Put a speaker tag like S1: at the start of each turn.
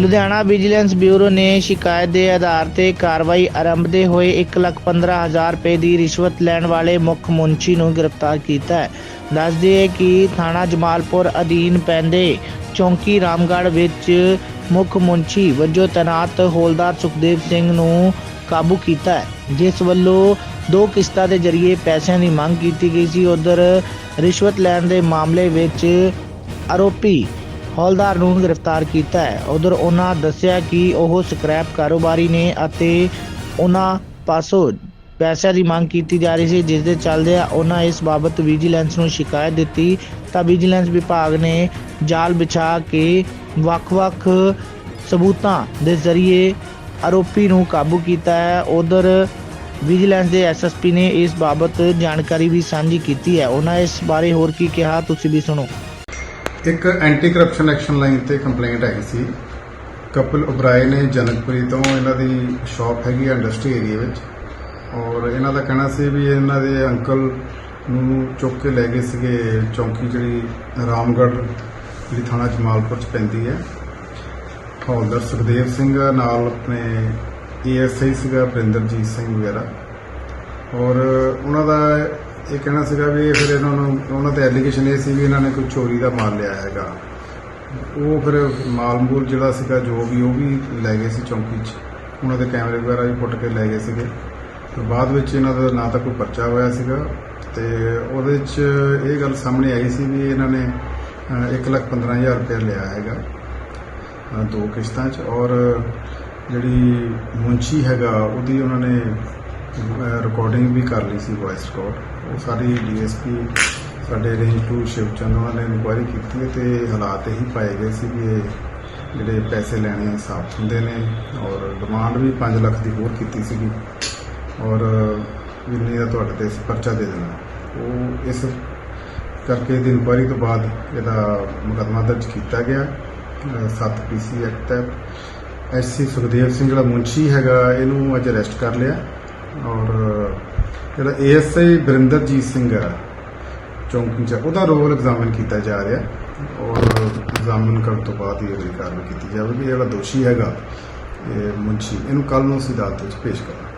S1: Ludhiana vigilance bureau ਨੇ ਸ਼ਿਕਾਇਤ ਦੇ ਆਧਾਰ ਤੇ ਕਾਰਵਾਈ ਆਰੰਭਦੇ ਹੋਏ 115000 ਰੁਪਏ ਦੀ ਰਿਸ਼ਵਤ ਲੈਣ ਵਾਲੇ ਮੁੱਖ ਮੁੰਚੀ ਨੂੰ ਗ੍ਰਿਫਤਾਰ ਕੀਤਾ ਹੈ। ਦੱਸ ਦਈਏ ਕਿ ਥਾਣਾ ਜਮਾਲਪੁਰ ਅਧੀਨ ਪੈਂਦੇ ਚੌਂਕੀ ਰਾਮਗੜ੍ਹ ਵਿੱਚ ਮੁੱਖ ਮੁੰਚੀ ਵਜੋਂ ਤੈਨਾਤ ਹੌਲਦਾਰ ਸੁਖਦੇਵ ਸਿੰਘ ਨੂੰ ਕਾਬੂ ਕੀਤਾ ਹੈ, ਜਿਸ ਵੱਲੋਂ ਦੋ ਕਿਸ਼ਤਾਂ ਦੇ ਜ਼ਰੀਏ ਪੈਸਿਆਂ ਦੀ ਮੰਗ ਕੀਤੀ ਗਈ ਸੀ। ਉਧਰ ਰਿਸ਼ਵਤ ਲੈਣ ਦੇ ਮਾਮਲੇ ਵਿੱਚ ਆਰੋਪੀ ਹੌਲਦਾਰ ਨੂੰ ਗ੍ਰਿਫਤਾਰ ਕੀਤਾ ਹੈ। ਉਧਰ ਉਹਨਾਂ ਦੱਸਿਆ ਕਿ ਉਹ ਸਕ੍ਰੈਪ ਕਾਰੋਬਾਰੀ ਨੇ ਅਤੇ ਉਹਨਾਂ ਪਾਸੋਂ ਪੈਸਿਆਂ ਦੀ ਮੰਗ ਕੀਤੀ ਜਾ ਰਹੀ ਸੀ, ਜਿਸ ਦੇ ਚੱਲਦੇ ਆ ਉਹਨਾਂ ਇਸ ਬਾਬਤ ਵਿਜੀਲੈਂਸ ਨੂੰ ਸ਼ਿਕਾਇਤ ਦਿੱਤੀ। ਤਾਂ ਵਿਜੀਲੈਂਸ ਵਿਭਾਗ ਨੇ ਜਾਲ ਵਿਛਾ ਕੇ ਵੱਖ-ਵੱਖ ਸਬੂਤਾਂ ਦੇ ਜ਼ਰੀਏ ਆਰੋਪੀ ਨੂੰ ਕਾਬੂ ਕੀਤਾ ਹੈ। ਉਧਰ ਵਿਜੀਲੈਂਸ ਦੇ ਐਸਐਸਪੀ ਨੇ ਇਸ ਬਾਬਤ ਜਾਣਕਾਰੀ ਵੀ ਸਾਂਝੀ ਕੀਤੀ ਹੈ। ਉਹਨਾਂ ਇਸ ਬਾਰੇ ਹੋਰ ਕੀ ਕਿਹਾ, ਤੁਸੀਂ ਵੀ ਸੁਣੋ।
S2: ਇੱਕ ਐਂਟੀ ਕਰਪਸ਼ਨ ਐਕਸ਼ਨ ਲਾਈਨ ਤੇ ਕੰਪਲੇਂਟ ਆਈ ਸੀ। ਕਪਿਲ ਉਬਰਾਏ ਨੇ ਜਨਕਪੁਰੀ ਤੋਂ ਇਹਨਾਂ ਦੀ ਸ਼ਾਪ ਹੈਗੀ ਆ ਇੰਡਸਟਰੀ ਏਰੀਆ ਵਿੱਚ। ਔਰ ਇਹਨਾਂ ਦਾ ਕਹਿਣਾ ਸੀ ਵੀ ਇਹਨਾਂ ਦੇ ਅੰਕਲ ਨੂੰ ਚੁੱਕ ਕੇ ਲੈ ਗਏ ਸੀਗੇ ਚੌਂਕੀ ਜਿਹੜੀ ਰਾਮਗੜ੍ਹ ਜਿਹੜੀ ਥਾਣਾ ਜਮਾਲਪੁਰ ਚ ਪੈਂਦੀ ਹੈ। ਹੌਲਦਰ ਸੁਖਦੇਵ ਸਿੰਘ ਨਾਲ ਆਪਣੇ ਏਐਸਆਈ ਸੀਗਾ ਪ੍ਰਿੰਦਰਜੀਤ ਸਿੰਘ ਵਗੈਰਾ। ਔਰ ਉਹਨਾਂ ਦਾ ਇਹ ਕਹਿਣਾ ਸੀਗਾ ਵੀ ਇਹ ਫਿਰ ਇਹਨਾਂ ਨੂੰ ਉਹਨਾਂ ਤੇ ਐਲੀਗੇਸ਼ਨ ਇਹ ਸੀ ਵੀ ਇਹਨਾਂ ਨੇ ਕੋਈ ਚੋਰੀ ਦਾ ਮਾਲ ਲਿਆ ਹੈਗਾ। ਉਹ ਫਿਰ ਮਾਲ ਮੂਲ ਜਿਹੜਾ ਸੀਗਾ ਜੋ ਵੀ ਉਹ ਵੀ ਲੈ ਗਏ ਸੀ ਚੌਂਕੀ 'ਚ। ਉਹਨਾਂ ਦੇ ਕੈਮਰੇ ਵਗੈਰਾ ਵੀ ਪੁੱਟ ਕੇ ਲੈ ਗਏ ਸੀਗੇ। ਤੇ ਬਾਅਦ ਵਿੱਚ ਇਹਨਾਂ ਦਾ ਨਾ ਤਾਂ ਕੋਈ ਪਰਚਾ ਹੋਇਆ ਸੀਗਾ। ਤੇ ਉਹਦੇ 'ਚ ਇਹ ਗੱਲ ਸਾਹਮਣੇ ਆਈ ਸੀ ਵੀ ਇਹਨਾਂ ਨੇ ਅਹ, ਇੱਕ ਲੱਖ ਪੰਦਰਾਂ ਹਜ਼ਾਰ ਰੁਪਏ ਲਿਆ ਹੈਗਾ ਦੋ ਕਿਸ਼ਤਾਂ 'ਚ। ਔਰ ਜਿਹੜੀ ਮੁੰਚੀ ਹੈਗਾ ਉਹਦੀ ਉਹਨਾਂ ਨੇ ਰਿਕਾਰਡਿੰਗ ਵੀ ਕਰ ਲਈ ਸੀ ਵੌਇਸ ਰਿਕਾਰਡ ਉਹ ਸਾਰੀ ਡੀਐਸਪੀ ਸਾਡੇ ਰੇਂਜ 2 ਸ਼ਿਵਚੰਦ ਉਹਨਾਂ ਨੇ ਇਨਕੁਆਇਰੀ ਕੀਤੀ ਹੈ ਤੇ ਹਾਲਾਤ ਇਹੀ ਪਾਏ ਗਏ ਸੀ ਕਿ ਇਹ ਜਿਹੜੇ ਪੈਸੇ ਲੈਣੇ ਸਾਫ਼ ਹੁੰਦੇ ਨੇ ਔਰ ਡਿਮਾਂਡ ਵੀ 5 ਲੱਖ ਦੀ ਹੋਰ ਕੀਤੀ ਸੀਗੀ ਔਰ ਜਿੰਨੀ ਦਾ ਤੁਹਾਡੇ ਤੇ ਪਰਚਾ ਦੇ ਦੇਣਾ। ਉਹ ਇਸ ਕਰਕੇ ਦੀ ਇਨਕੁਆਇਰੀ ਤੋਂ ਬਾਅਦ ਇਹਦਾ ਮੁਕੱਦਮਾ ਦਰਜ ਕੀਤਾ ਗਿਆ। 7 ਪੀਸੀ ਐਕਟ ਤਹਿਤ। ਐਸਸੀ ਸੁਖਦੇਵ ਸਿੰਘ ਜਿਹੜਾ ਮੁੰਸ਼ੀ ਹੈਗਾ, ਇਹਨੂੰ ਅੱਜ ਅਰੈਸਟ ਕਰ ਲਿਆ। ਔਰ ਜਿਹੜਾ ਏਐਸਆਈ ਬਰਿੰਦਰਜੀਤ ਸਿੰਘ ਹੈ, ਚੌਂਕੀ ਚ, ਉਹਦਾ ਰੋਲ ਐਗਜ਼ਾਮਿਨ ਕੀਤਾ ਜਾ ਰਿਹਾ ਔਰ ਐਗਜ਼ਾਮਿਨ ਕਰਨ ਤੋਂ ਬਾਅਦ ਹੀ ਅਗਲੀ ਕਾਰਵਾਈ ਕੀਤੀ ਜਾਵੇਗੀ। ਜਿਹੜਾ ਦੋਸ਼ੀ ਹੈਗਾ, ਇਹ ਮੁੰਸ਼ੀ ਇਹਨੂੰ ਕੱਲ ਨੂੰ ਅਸੀਂ ਅਦਾਲਤ ਵਿੱਚ ਪੇਸ਼ ਕਰਾਂਗੇ।